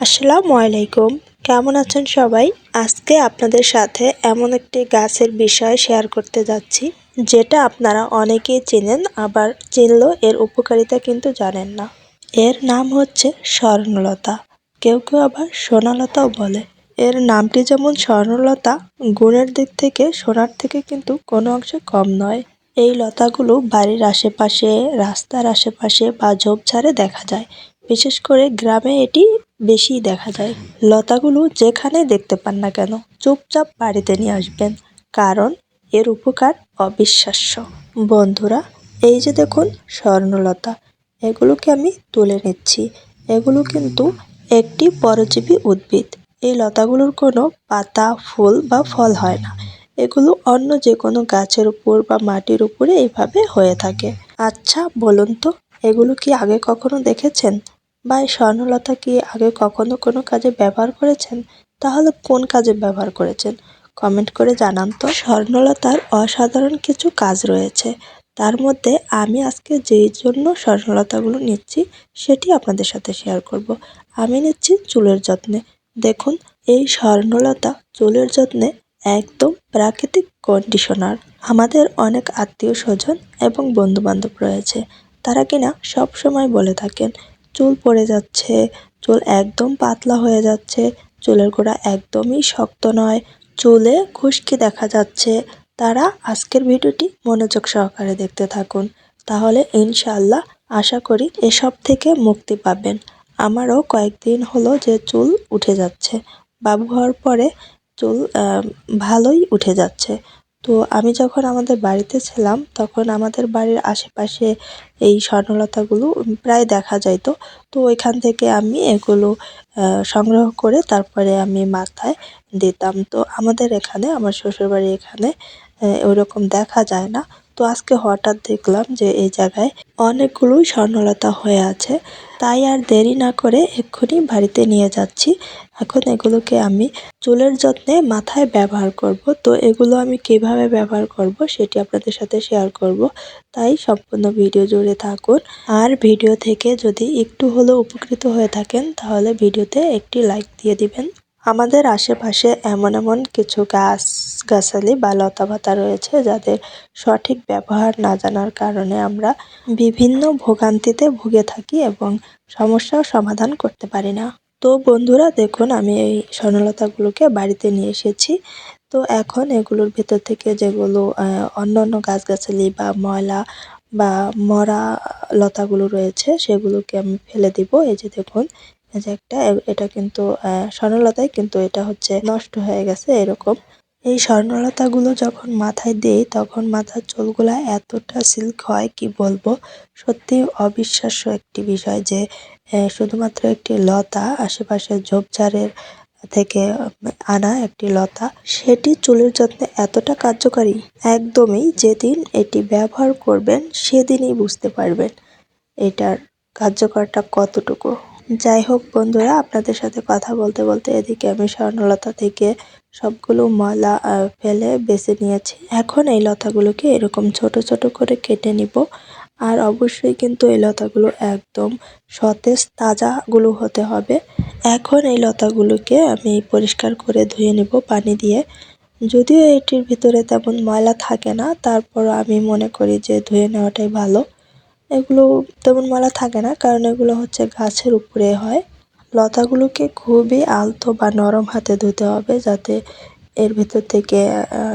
আসসালামু আলাইকুম। কেমন আছেন সবাই? আজকে আপনাদের সাথে এমন একটি গাছের বিষয় শেয়ার করতে যাচ্ছি, যেটা আপনারা অনেকেই চেনেন, আবার চিনলেও এর উপকারিতা কিন্তু জানেন না। এর নাম হচ্ছে স্বর্ণলতা। কেউ কেউ আবার সোনালতাও বলে। এর নামটি যেমন স্বর্ণলতা, গুণের দিক থেকে, সোনার থেকে কিন্তু কোনো অংশে কম নয়। এই লতাগুলো বাড়ির আশেপাশে, রাস্তার আশেপাশে বা ঝোপঝাড়ে দেখা যায়। বিশেষ করে গ্রামে এটি বেশি দেখা যায়। লতাগুলো যেখানে দেখতে পান না কেন, চুপচাপ বাড়িতে নিয়ে আসবেন। কারণ এর উপকার অবিশ্বাস্য। বন্ধুরা, এই যে দেখুন স্বর্ণলতা, এগুলোকে আমি তুলে নিচ্ছি। এগুলো কিন্তু একটি পরজীবী উদ্ভিদ। এই লতাগুলোর কোনো পাতা, ফুল বা ফল হয় না। এগুলো অন্য যে কোনো গাছের উপর বা মাটির উপরে এইভাবে হয়ে থাকে। আচ্ছা বলুন তো, এগুলো কি আগে কখনো দেখেছেন? বা এই স্বর্ণলতা কি আগে কখনো কোনো কাজে ব্যবহার করেছেন? তাহলে কোন কাজে ব্যবহার করেছেন? কমেন্ট করে জানান তো। স্বর্ণলতার অসাধারণ কিছু কাজ রয়েছে। তার মধ্যে আমি আজকে যেই জন্য স্বর্ণলতাগুলো নিচ্ছি, সেটি আপনাদের সাথে শেয়ার করব। আমি নিচ্ছি চুলের যত্নে। দেখুন, এই স্বর্ণলতা চুলের যত্নে একদম প্রাকৃতিক কন্ডিশনার আমাদের অনেক আত্মীয় স্বজন এবং বন্ধু বান্ধব রয়েছে। তারা কিনা সব সময় বলে থাকেন চুল পড়ে যাচ্ছে, চুল একদম পাতলা হয়ে যাচ্ছে, চুলের গোড়া একদমই শক্ত নয়, চুলে খুশকি দেখা যাচ্ছে। তারা আজকের ভিডিওটি মনোযোগ সহকারে দেখতে থাকুন। তাহলে ইনশাআল্লাহ আশা করি এসব থেকে মুক্তি পাবেন। আমারও কয়েকদিন হলো যে চুল উঠে যাচ্ছে। বাবু হওয়ার পরে চুল ভালোই উঠে যাচ্ছে। তো আমি যখন আমাদের বাড়িতে ছিলাম, তখন আমাদের বাড়ির আশেপাশে এই স্বর্ণলতাগুলো প্রায় দেখা যাইতো। তো ওইখান থেকে আমি এগুলো সংগ্রহ করে তারপরে আমি মাথায় দিতাম। তো আমাদের এখানে, আমার শ্বশুরবাড়ি এখানে ওরকম দেখা যায় না। তো আজকে হঠাৎ দেখলাম যে এই জায়গায় অনেকগুলোই স্বর্ণলতা হয়ে আছে। তাই আর দেরি না করে এক্ষুনি বাড়িতে নিয়ে যাচ্ছি। এখন এগুলোকে আমি চুলের যত্নে মাথায় ব্যবহার করব। তো এগুলো আমি কীভাবে ব্যবহার করব সেটি আপনাদের সাথে শেয়ার করব। তাই সম্পূর্ণ ভিডিও জুড়ে থাকুন। আর ভিডিও থেকে যদি একটু হলেও উপকৃত হয়ে থাকেন, তাহলে ভিডিওতে একটি লাইক দিয়ে দিবেন। আমাদের আশেপাশে এমন এমন কিছু গাছ গাছালি বা লতা পাতা রয়েছে যাদের সঠিক ব্যবহার না জানার কারণে আমরা বিভিন্ন ভোগান্তিতে ভুগে থাকি এবং সমস্যার সমাধান করতে পারি না। তো বন্ধুরা, দেখুন, আমি এই স্বর্ণলতাগুলোকে বাড়িতে নিয়ে এসেছি। তো এখন এগুলোর ভেতর থেকে যেগুলো অন্য অন্য গাছগাছালি বা ময়লা বা মরা লতাগুলো রয়েছে, সেগুলোকে আমি ফেলে দিব। এই যে দেখুন, এই যে একটা এটা কিন্তু স্বর্ণলতাই কিন্তু এটা হচ্ছে নষ্ট হয়ে গেছে এরকম। এই স্বর্ণলতাগুলো যখন মাথায় দিই, তখন মাথার চুলগুলা এতটা সিল্ক হয় কি বলব? সত্যি অবিশ্বাস্য একটি বিষয় যে শুধুমাত্র একটি লতা, আশেপাশে ঝোপঝাড়ের থেকে আনা একটি লতা, সেটি চুলের যত্নে এতটা কার্যকারী? একদমই। যেদিন এটি ব্যবহার করবেন, সেদিনই বুঝতে পারবেন এটার কার্যকরটা কতটুকু। যাই হোক বন্ধুরা, আপনাদের সাথে কথা বলতে বলতে এদিকে আমি স্বর্ণলতা থেকে সবগুলো ময়লা ফেলে বেছে নিয়েছি। এখন এই লতাগুলোকে এরকম ছোট ছোট করে কেটে নিব। আর অবশ্যই কিন্তু এই লতাগুলো একদম সতেজ, তাজাগুলো হতে হবে। এখন এই লতাগুলোকে আমি পরিষ্কার করে ধুয়ে নেব পানি দিয়ে। যদিও এটির ভিতরে তেমন ময়লা থাকে না তারপর আমি মনে করি যে ধুয়ে নেওয়াটাই ভালো। এগুলো তেমন ময়লা থাকে না, কারণ এগুলো হচ্ছে গাছের উপরে হয়। লতাগুলোকে খুবই আলতো বা নরম হাতে ধুতে হবে যাতে এর ভিতর থেকে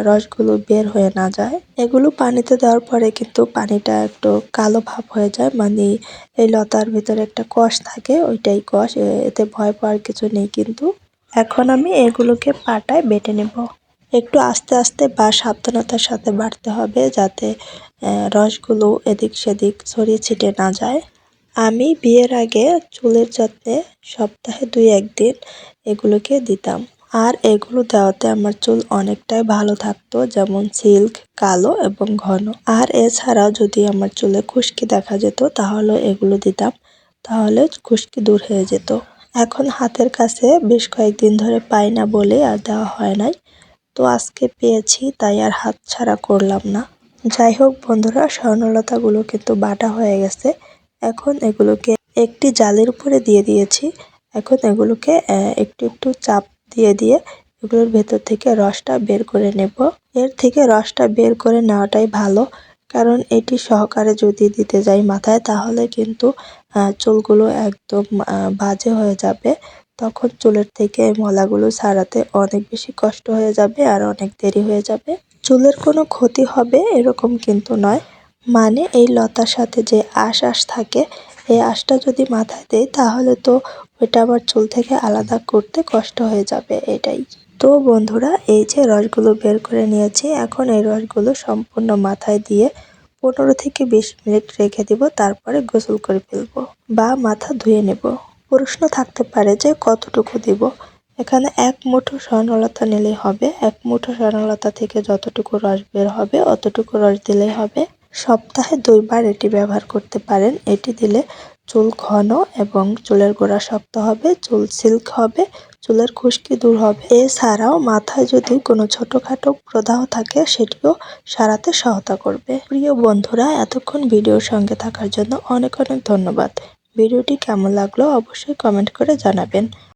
রসগুলো বের হয়ে না যায়। এগুলো পানিতে দেওয়ার পরে কিন্তু পানিটা একটু কালো ভাব হয়ে যায় মানে এই লতার ভিতরে একটা কষ থাকে, ওইটাই কষ এতে ভয় পাওয়ার কিছু নেই কিন্তু। এখন আমি এগুলোকে পাটায় বেটে নেব। একটু আস্তে আস্তে বা সাবধানতার সাথে বাড়তে হবে যাতে রসগুলো এদিক সেদিক ছড়িয়ে ছিটে না যায়। আমি বিয়ের আগে চুলের যত্নে সপ্তাহে দুই একদিন এগুলোকে দিতাম। আর এগুলো দেওয়াতে আমার চুল অনেকটাই ভালো থাকতো, যেমন সিল্ক, কালো এবং ঘন। আর এছাড়াও যদি আমার চুলে খুশকি দেখা যেত, তাহলে এগুলো দিতাম। তাহলে খুশকি দূর হয়ে যেত। এখন হাতের কাছে বেশ কয়েকদিন ধরে পাই না বলে আর দেওয়া হয় নাই। তো আজকে পেয়েছি, তাই আর হাত ছাড়া করলাম না। যাই হোক বন্ধুরা স্বর্ণলতাগুলো কিন্তু বাটা হয়ে গেছে। এখন এগুলোকে একটি জালের উপরে দিয়ে দিয়েছি। এখন এগুলোকে একটু একটু চাপ দিয়ে দিয়ে এগুলোর ভেতর থেকে রসটা বের করে নেব। এর থেকে রসটা বের করে নেওয়াটাই ভালো, কারণ এটি সহকারে যদি দিতে যাই মাথায়, তাহলে কিন্তু চুলগুলো একদম বাজে হয়ে যাবে। তখন চুলের থেকে মলাগুলো ছাড়াতে অনেক বেশি কষ্ট হয়ে যাবে আর অনেক দেরি হয়ে যাবে। চুলের কোনো ক্ষতি হবে এরকম কিন্তু নয়। মানে এই লতার সাথে যে আঁশ আঁশ থাকে, এই আঁশটা যদি মাথায় দেয় তাহলে তো ওইটা আবার চুল থেকে আলাদা করতে কষ্ট হয়ে যাবে এটাই। তো বন্ধুরা, এই যে রসগুলো বের করে নিয়েছি, এখন এই রসগুলো সম্পূর্ণ মাথায় দিয়ে পনেরো থেকে বিশ মিনিট রেখে দিব, তারপরে গোসল করে ফেলব বা মাথা ধুয়ে নেব। প্রশ্ন থাকতে পারে যে কতটুকু দিব। এখানে এক মুঠো স্বর্ণলতা নিলেই হবে। এক মুঠো স্বর্ণলতা থেকে যতটুকু রস বের হবে, অতটুকু রস দিলেই হবে। সপ্তাহে দুইবার এটি ব্যবহার করতে পারেন। এটি দিলে চুল ঘন এবং চুলের গোড়া শক্ত হবে, চুল সিল্ক হবে, চুলের খুশকি দূর হবে। এছাড়াও মাথায় যদি কোনো ছোটখাটো প্রদাহ থাকে, সেটিও সারাতে সহায়তা করবে। প্রিয় বন্ধুরা, এতক্ষণ ভিডিওর সঙ্গে থাকার জন্য অনেক অনেক ধন্যবাদ। ভিডিওটি কেমন লাগল অবশ্যই কমেন্ট করে জানাবেন।